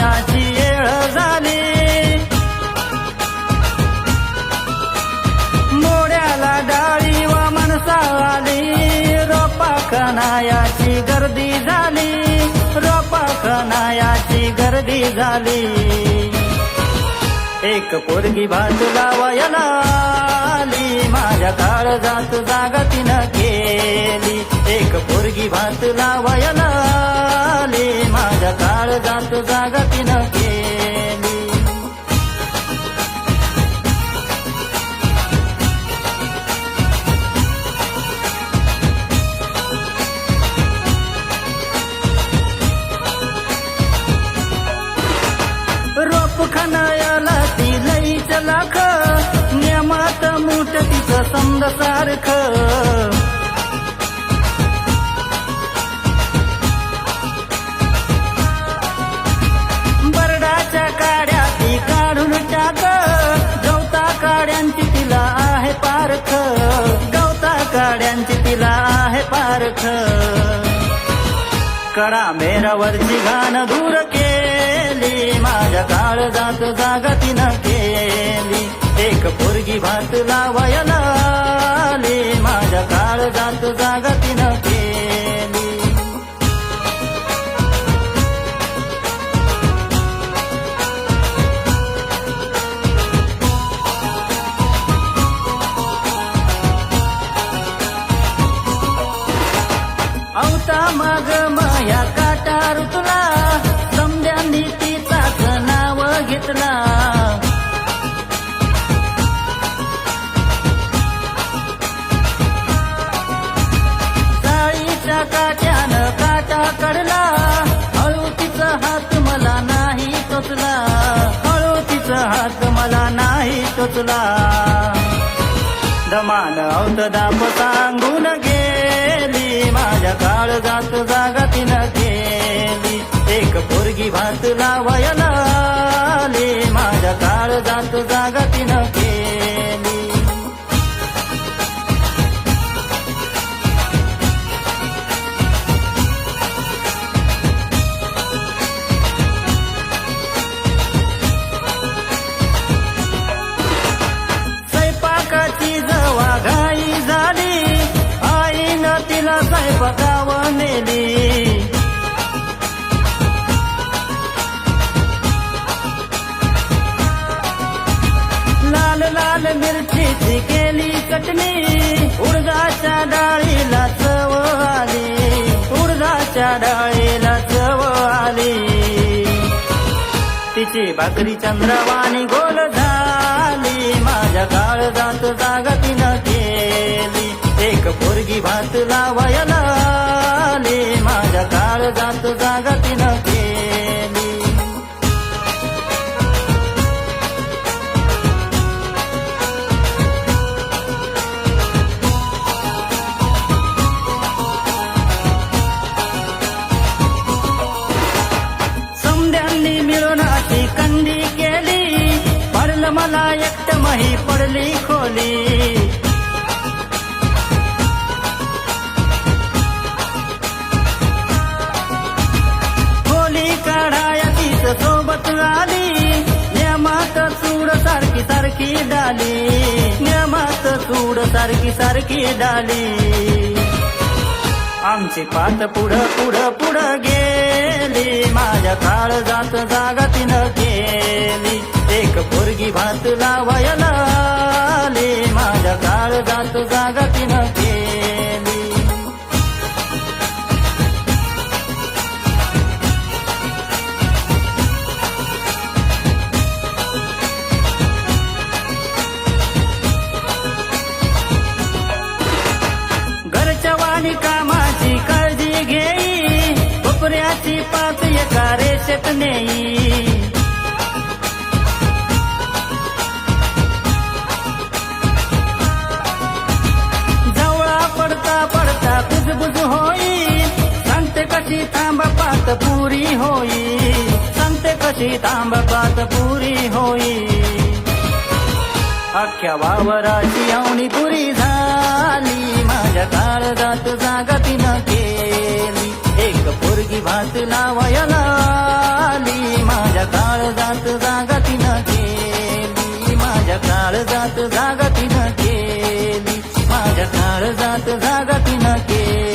मायाची येळ झाली. मोड्याला डाळी व मनसा आली. रोपा खनायाची गर्दी झाली. रोपा खनायाची गर्दी झाली. एक पोरगी भात लावायला आली. माझ्या काळ जात खनायाला ती लईच लाख. नेमात मुठ तिचं समद सारख. बरडाच्या काड्या ती काढून टाक. गवता काड्यांची तिला आहे पारख. गवता काड्यांची तिला आहे पारख. कडा मेरावरची घाण दूर केली. माझ्या काळजात जागा तिनं केली. एक पोरगी भात लावायला आली. माझ्या काळजात जागा तिनं केली. अवता मग माया काटा रुतला. नाव घेतला काट्यानं काटा कडला. हळू तिचा हात मला नाही टोचला. हळू तिचा हात मला नाही टोचला. दमान औतदाप सांगून गेली. माझ्या काळजात जागा तिनं गेली एक पोरगी भात लावायला तिला स्वयंपाकावर नेली लाल लाल मिरचीची केली चटणी उडदाच्या डाळीला चव आली. उडदाच्या डाळीला चव आली. तिची भाकरी चंद्रवाणी गोल झाली. माझ्या काळजात जागा पोरगी भात लावायला आली माझ्या काळजात जागा तिनं केली. समद्यांनी मिळून अशी कंडी केली पडलं मला एकट मही पडली खोली खोली. सारखी सारखी डाली नियमात सूड सारखी सारखी डाली. आमची पात पुढं पुढं पुढं गेली माझ्या काळजात जागा तिनं गेली एक पोरगी भात लावायला रेषेत जवळा पडता पडता बुजबुज होई सांगते कशी थांब पात पुरी होई सांगते कशी थांब पात पुरी होई अख्ख्या वावराची आवणी पुरी झाली. माझ्या काळजात जागा न केली. एक पोरगी भात माझ्या काळजात जागा तिनं केली माझ्या काळजात जागा तिनं केली माझ्या काळजात जागा तिनं केली